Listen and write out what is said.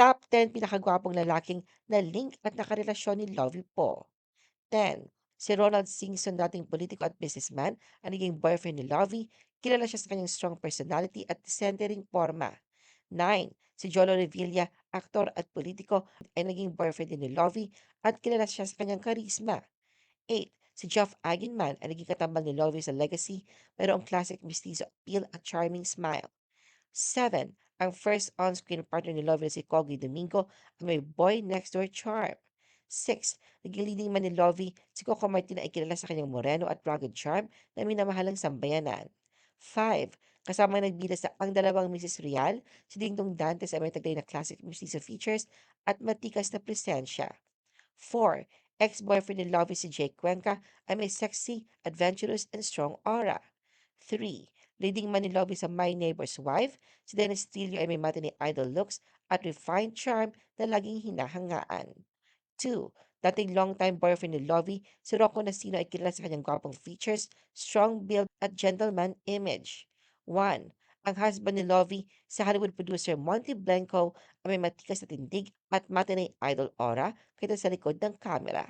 Top 10 pinakagwapong lalaking na-link at nakarelasyon ni Lovie po. 10. Si Ronald Singson, dating politiko at businessman, ang naging boyfriend ni Lovie. Kilala siya sa kanyang strong personality at decente ring forma. 9. Si Jolo Revilla, aktor at politiko, ay naging boyfriend ni Lovie at kilala siya sa kanyang karisma. 8. Si Jeff Eigenman ay naging katambal ni Lovie sa Legacy, mayroong classic mestizo appeal at charming smile. 7. Ang first on-screen partner ni Lovie na si Kogi Domingo ay may boy next door charm. 6. Naging leading man ni Lovie, si Coco Martin ay kilala sa kanyang moreno at rugged charm na minamahalang sambayanan. 5. Kasama nagbida sa Ang Dalawang Mrs. Real, si Dingdong Dantes ay may taglay na classic mestizo features at matikas na presensya. 4. Ex-boyfriend ni Lovie si Jake Cuenca ay may sexy, adventurous, and strong aura. 3. Leading man ni Lovie sa My Neighbor's Wife, si Dennis Trillo ay may matinee idol looks at refined charm na laging hinahangaan. 2. Dating longtime boyfriend ni Lovie, si Rocco Nacino ay kilala sa kanyang gwapong features, strong build at gentleman image. 1. Ang husband ni Lovie, si Hollywood producer Monty Blanco ay may matikas na tindig at matinee idol aura kita sa likod ng kamera.